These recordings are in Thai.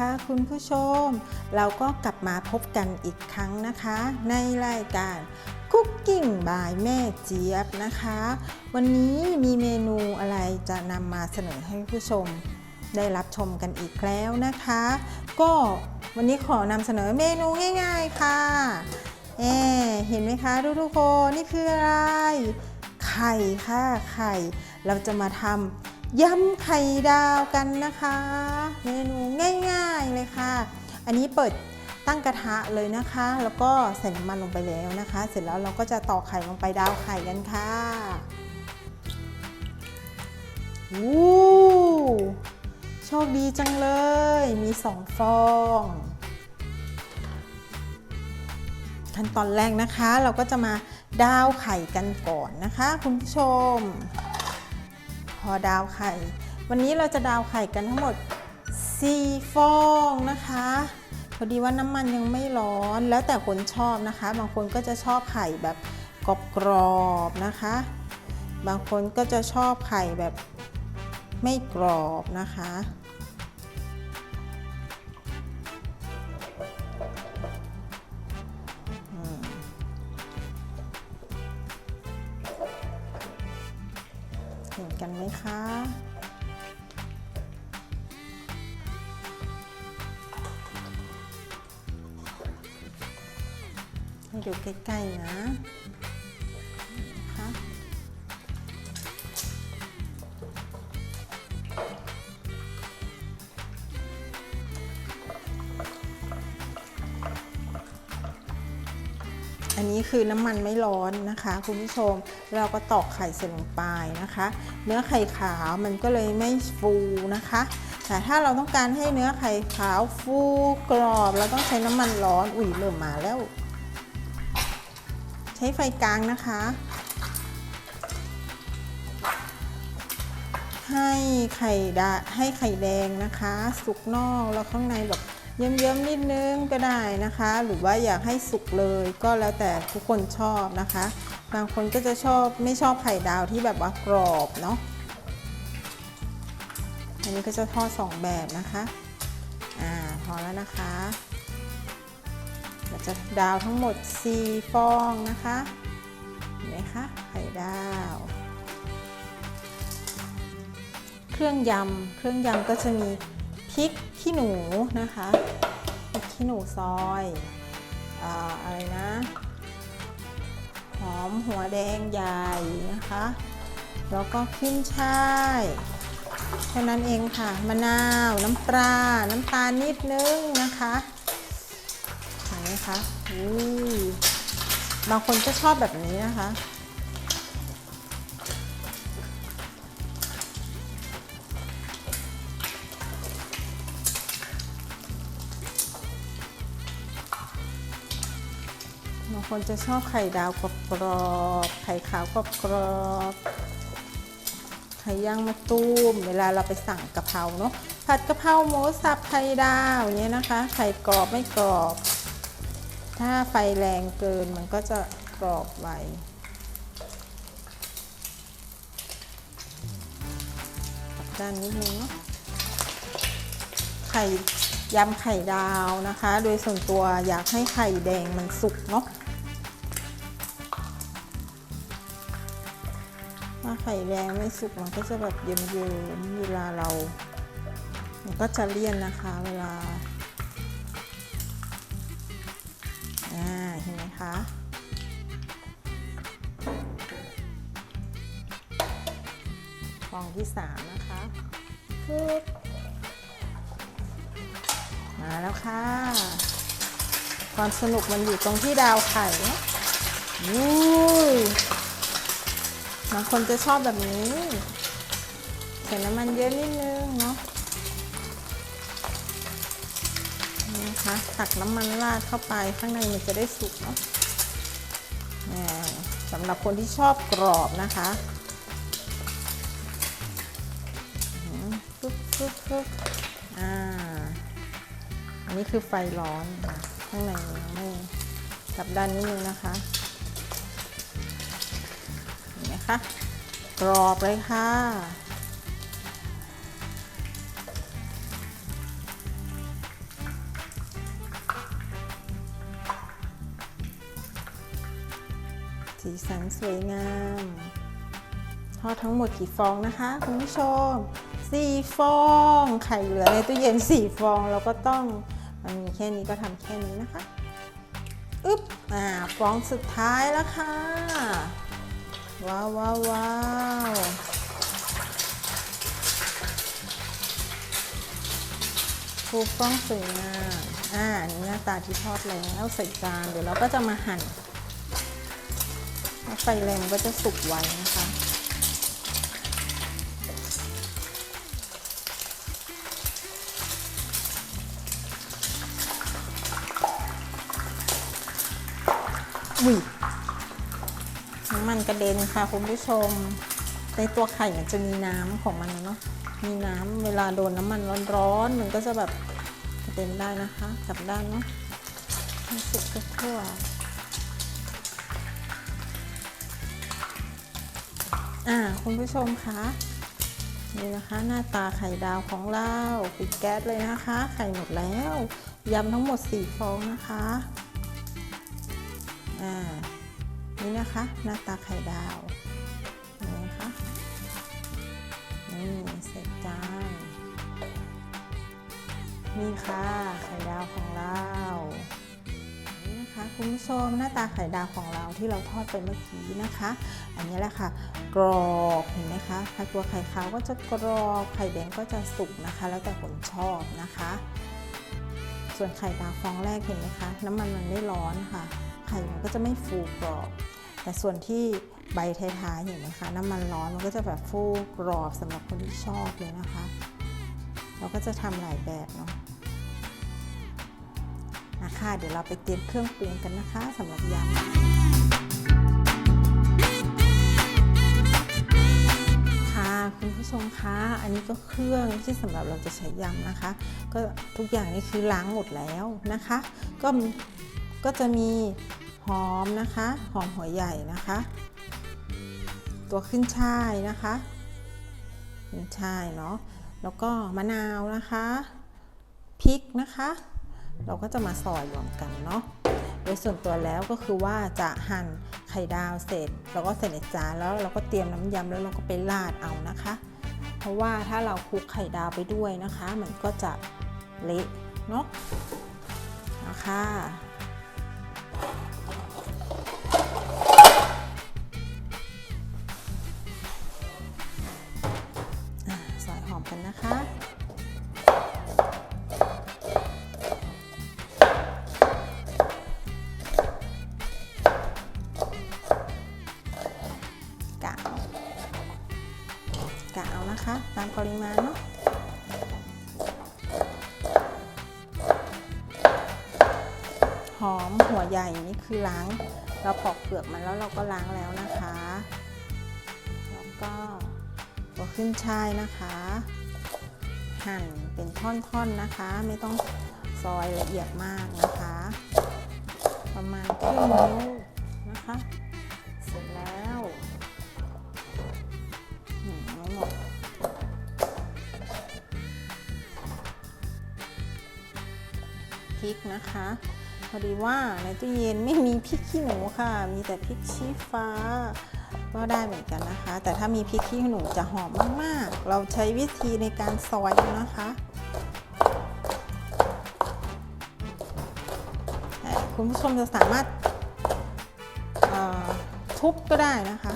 ค่ะคุณผู้ชม เราก็กลับมาพบกันอีกครั้งนะคะ ในรายการคุกกิ้งบายแม่เจี๊ยบนะคะ วันนี้มีเมนูอะไรจะนำมาเสนอให้ผู้ชมได้รับชมกันอีกแล้วนะคะ ก็วันนี้ขอนำเสนอเมนูง่ายๆค่ะเอเห็นไหมคะทุกๆคนนี่คืออะไร ไข่ค่ะไข่ เราจะมาทำ ยำไข่ดาวกันนะคะ เมนูง่ายๆเลยค่ะ อันนี้เปิดตั้งกระทะเลยนะคะ แล้วก็ใส่น้ำมันลงไปแล้วนะคะ เสร็จแล้วเราก็จะตอกไข่ลงไปดาวไข่กันค่ะวู้โชคดีจังเลย มีสองฟอง ขั้นตอนแรกนะคะ เราก็จะมาดาวไข่กันก่อนนะคะ คุณผู้ชม พอดาวไข่ วันนี้เราจะดาวไข่กันทั้งหมด 4 ฟองนะคะพอดีว่าน้ำมันยังไม่ร้อนแล้วแต่คนชอบนะคะ บางคนก็จะชอบไข่แบบกรอบๆนะคะ บางคนก็จะชอบไข่แบบไม่กรอบนะคะ เห็นกันไหมคะให้ดูใกล้ๆนะนะคะ อันนี้คือน้ำมันไม่ร้อนนะคะคุณผู้ชมเราก็ตอกไข่ใส่ลงไปนะคะ เนื้อไข่ขาวมันก็เลยไม่ฟูนะคะ แต่ถ้าเราต้องการให้เนื้อไข่ขาวฟูกรอบ เราต้องใช้น้ำมันร้อนอุ้ยเริ่มมาแล้ว ใช้ไฟกลางนะคะ ให้ไข่ดาให้ไข่แดงนะคะ สุกนอกแล้วข้างในแบบ เยิ้มๆนิดนึงก็ได้นะคะ หรือว่าอยากให้สุกเลยก็แล้วแต่ทุกคนชอบนะคะ บางคนก็จะชอบไม่ชอบไข่ดาวที่แบบว่ากรอบเนาะอันนี้ก็จะทอดสองแบบนะคะอ่าพอแล้วนะคะเราจะดาวทั้งหมด 4 ฟองนะคะเห็นไหมคะไข่ดาว เครื่องยำเครื่องยำก็จะมี พริกขี้หนูนะคะพริกขี้หนูซอยอาอะไรนะหอมหัวแดงใหญ่นะคะ แล้วก็ขึ้นช่ายเท่านั้นเองค่ะมะนาวน้ำปลาน้ำตาลนิดนึงนะคะเห็นไหมคะอุ้ยบางคนก็ชอบแบบนี้นะคะางคนจะชอบไข่ดาวกรอบๆไข่ขาวกรอบๆไข่ย่างมะตูม เวลาเราไปสั่งกะเพราเนาะผัดกะเพราหมูสับไข่ดาวอย่างเงี้ยนะคะ ไข่กรอบไม่กรอบ ถ้าไฟแรงเกินมันก็จะกรอบไวกลับด้านนิดนึงเนาะไข่ยำไข่ดาวนะคะ โดยส่วนตัวอยากให้ไข่แดงมันสุกเนาะ ไข่แดงไม่สุกมันก็จะแบบเยิ้มๆเวลาเรา มันก็จะเลี่ยนนะคะเวลาอ่าเห็นไหมคะฟองที่สามนะคะปึ๊บมาแล้วค่ะความสนุกมันอยู่ตรงที่ดาวไข่เนอะวู้ย บางคนจะชอบแบบนี้ใส่น้ำมันเยอะนิดนึงเนาะนี่นะคะตักน้ำมันราดเข้าไปข้างในมันจะได้สุกเนาะสำหรับคนที่ชอบกรอบนะคะปึ๊บปึ๊บปึ๊บอ่า อันนี้คือไฟร้อน ข้างในยังไม่กับด้านนิดนึงนะคะะกรอบเลยค่ะ สีสันสวยงามทอดทั้งหมดกี่ฟองนะคะ คุณผู้ชมสี่ฟอง ไข่เหลือในตู้เย็นสี่ฟองเราก็ต้องมันมีแค่นี้ก็ทำแค่นี้นะคะ อึ๊บ อ่า ฟองสุดท้ายแล้วค่ะ ว้าวว้าวว้าวฟูฟ้องสวยงามอ่าอันนี้หน้าตาที่ทอดแล้วใส่จานเดี๋ยวเราก็จะมาหั่นไฟแรงก็จะสุกไวนะคะอุ้ยำมันกระเด็นค่ะคุณผู้ชม ในตัวไข่เนี่ยจะมีน้ำของมันเนาะ มีน้ำเวลาโดนน้ำมันร้อนๆมันก็จะแบบกระเด็นได้นะคะกลับด้านเนาะให้สุกทั่วอ่าคุณผู้ชมคะนี่นะคะหน้าตาไข่ดาวของเราปิดแก๊สเลยนะคะ ไข่หมดแล้วยำทั้งหมด 4 ฟองนะคะอ่า นี่นะคะ หน้าตาไข่ดาวเห็นไหมคะนี่เสร็จจานนี่ค่ะไข่ดาวของเรานี่นะคะคุณผู้ชมหน้าตาไข่ดาวของเราที่เราทอดไปเมื่อกี้นะคะ อันนี้แหละค่ะกรอบเห็นไหมคะถ้าตัวไข่ขาวก็จะกรอบไข่แดงก็จะสุกนะคะ แล้วแต่คนชอบนะคะ ส่วนไข่ดาวฟองแรกเห็นไหมคะ น้ำมันมันไม่ร้อนค่ะ ไข่มันก็จะไม่ฟูกรอบ แต่ส่วนที่ใบท้ายๆเห็นไหมคะน้ำมันร้อนมันก็จะแบบฟูกรอบสำหรับคนที่ชอบเลยนะคะ เราก็จะทำหลายแบบเนาะนะคะเดี๋ยวเราไปเตรียมเครื่องปรุงกันนะคะสำหรับยำค่ะคุณผู้ชมคะอันนี้ก็เครื่องที่สำหรับเราจะใช้ยำนะคะ ก็ทุกอย่างนี่คือล้างหมดแล้วนะคะ ก็ก็จะมี อมนะคะหอมหัวใหญ่นะคะ ตัวขึ้นช่ายนะคะขึ้นช่ายเนาะแล้วก็มะนาวนะคะพริกนะคะ เราก็จะมาซอยรวมกันเนาะโดยส่วนตัวแล้วก็คือว่าจะหั่นไข่ดาวเสร็จเราก็ใส่ในจานแล้วเราก็เตรียมน้ำยำแล้วเราก็ไปราดเอานะคะ เพราะว่าถ้าเราคลุกไข่ดาวไปด้วยนะคะ มันก็จะเละเนาะนะคะอะ ญ่นี่คือล้างเราปอกเปลือกมันแล้วเราก็ล้างแล้วนะคะ แล้วก็ตัวขึ้นช่ายนะคะ หั่นเป็นท่อนๆนะคะ ไม่ต้องซอยละเอียดมากนะคะ ประมาณครึ่งนิ้วนะคะ เสร็จแล้วหืมไม่หมดพริกนะคะ พอดีว่าในตู้เย็นไม่มีพริกขี้หนูค่ะ มีแต่พริกชี้ฟ้า ก็ได้เหมือนกันนะคะ แต่ถ้ามีพริกขี้หนูจะหอมมากๆ เราใช้วิธีในการซอยนะคะคุณผู้ชมจะสามารถทุบก็ได้นะคะ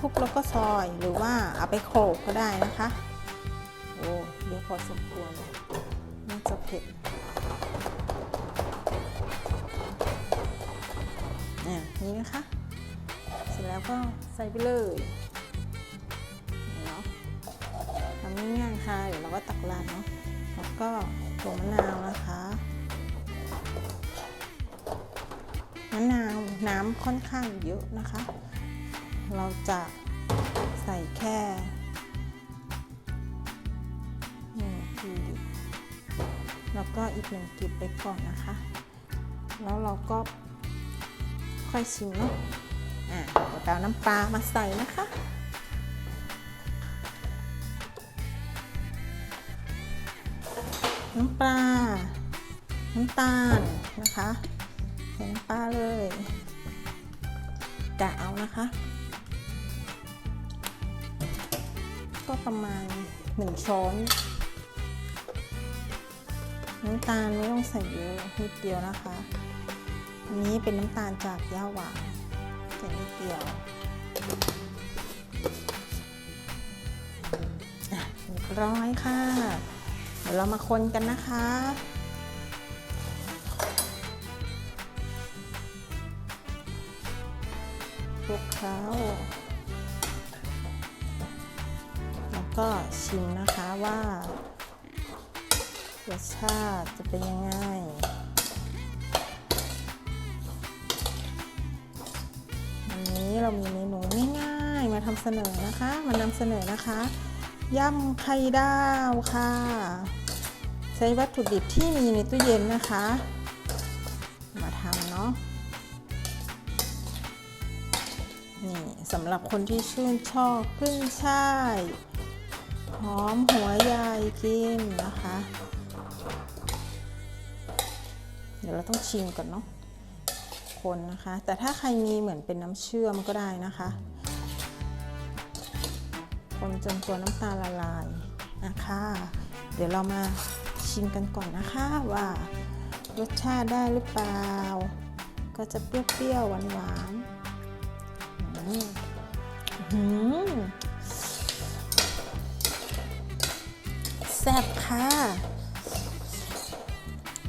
ทุบๆแล้วก็ซอยหรือว่าเอาไปโขลกก็ได้นะคะ โอ้เยอะพอสมควรน่าจะเผ็ด นี่นะคะ เสร็จแล้วก็ใส่ไปเลยเนาะทำง่ายๆค่ะ เดี๋ยวเราก็ตักราดเนาะ แล้วก็ตัวมะนาวนะคะ มะนาวน้ำค่อนข้างเยอะนะคะ เราจะใส่แค่หนึ่งกีบแล้วก็อีกหนึ่งกีบไปก่อนนะคะ แล้วเราก็ ค่อยชิมเนาะอะเดี๋ยวไปเอาน้ำปลามาใส่นะคะน้ำปลา น้ำตาลนะคะใส่น้ำปลาเลยกะเอานะคะ ก็ประมาณ1ช้อน น้ำตาลไม่ต้องใส่เยอะนิดเดียวนะคะ อันนี้เป็นน้ำตาลจากย่าหวานใส่นิดเดียวอะเรียบร้อยค่ะ เดี๋ยวเรามาคนกันนะคะคลุกเคล้าแล้วก็ชิมนะคะว่ารสชาติจะเป็นยังไงายๆมาทำเสนอนะคะ มานำเสนอนะคะยำไข่ดาวค่ะ ใช้วัตถุดิบที่มีในตู้เย็นนะคะ มาทำเนาะนี่สำหรับคนที่ชื่นชอบขึ้นช่ายหอมหัวใหญ่กินนะคะ เดี๋ยวเราต้องชิมก่อนเนาะคนนะคะ แต่ถ้าใครมีเหมือนเป็นน้ำเชื่อมก็ได้นะคะ คนจนตัวน้ำตาลละลายนะคะ เดี๋ยวเรามาชิมกันก่อนนะคะว่ารสชาติได้หรือเปล่า ก็จะเปรี้ยวๆหวานๆแซ่บค่ะ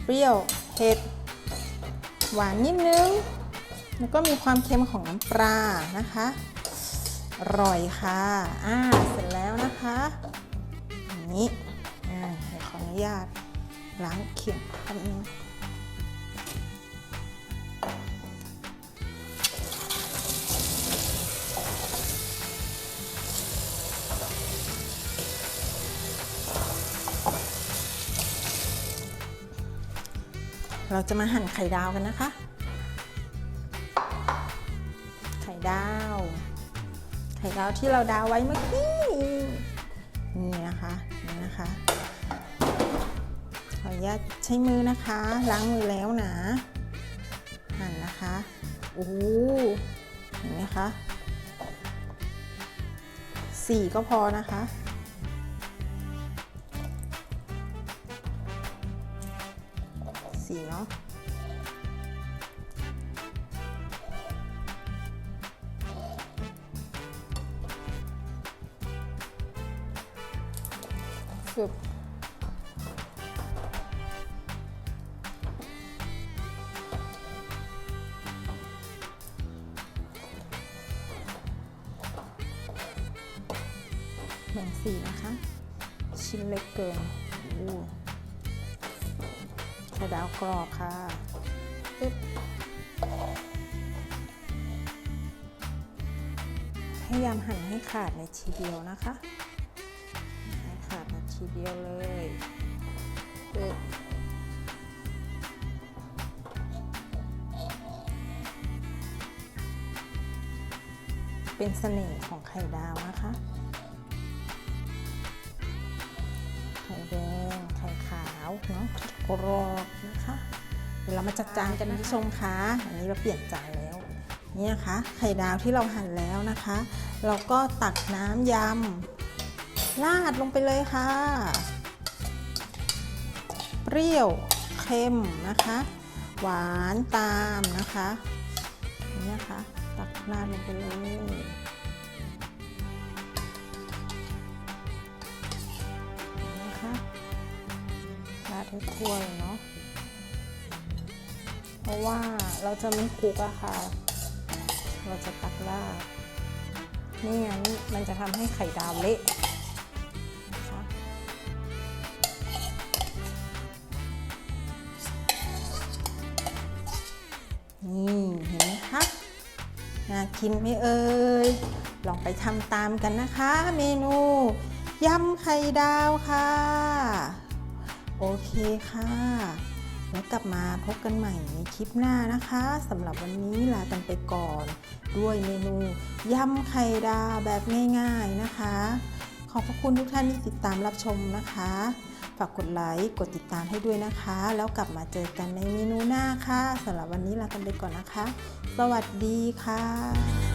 เปรี้ยวเผ็ดหวานนิดนึง แล้วก็มีความเค็มของน้ำปลานะคะ ร่อยค่ะ อ่า เสร็จแล้วนะคะอย่างนี้ อ่าเดี๋ยวขออนุญาตล้างเขียงแป๊บนึงเราจะมาหั่นไข่ดาวกันนะคะ ไข่ดาว ไข่ดาวที่เราดาวไว้เมื่อกี้นี่นะคะนี่นะคะขออนุญาตใช้มือนะคะล้างมือแล้วนะหั่นนะคะโอ้เห็นไหมคะสี่ก็พอนะคะึบแบ่งสี่นะคะ ชิ้นเล็กเกินโอ้ไข่ดาวกรอบค่ะปึ๊บพยายามหั่นให้ขาดในทีเดียวนะคะ ทีเดียวเลยปึ๊บเป็นเสน่ห์ของไข่ดาวนะคะ ไข่แดง ไข่ขาวเนาะกรอบนะคะ เดี๋ยวเรามาจัดจานกันนะผู้ชมคะอันนี้เราเปลี่ยนจานแล้วนี่นะคะไข่ดาวที่เราหั่นแล้วนะคะ เราก็ตักน้ำยำ ราดลงไปเลยค่ะ เปรี้ยวเค็มนะคะ หวานตามนะคะนี่นะคะตักราดลงไปเลยนะคะราดให้ทั่วเลยเนาะเพราะว่าเราจะไม่คลุกอะค่ะ เราจะตักราดไม่งั้นมันจะทำให้ไข่ดาวเละ กินไหมเอ่ย ลองไปทำตามกันนะคะ เมนูยำไข่ดาวค่ะ โอเคค่ะ แล้วกลับมาพบกันใหม่ในคลิปหน้านะคะสำหรับวันนี้ลากันไปก่อน ด้วยเมนูยำไข่ดาวแบบง่ายๆนะคะ ขอบพระคุณทุกท่านที่ติดตามรับชมนะคะ ฝากกดไลค์ กดติดตามให้ด้วยนะคะ แล้วกลับมาเจอกันในเมนูหน้าค่ะสำหรับวันนี้ลากันไปก่อนนะคะ สวัสดีค่ะ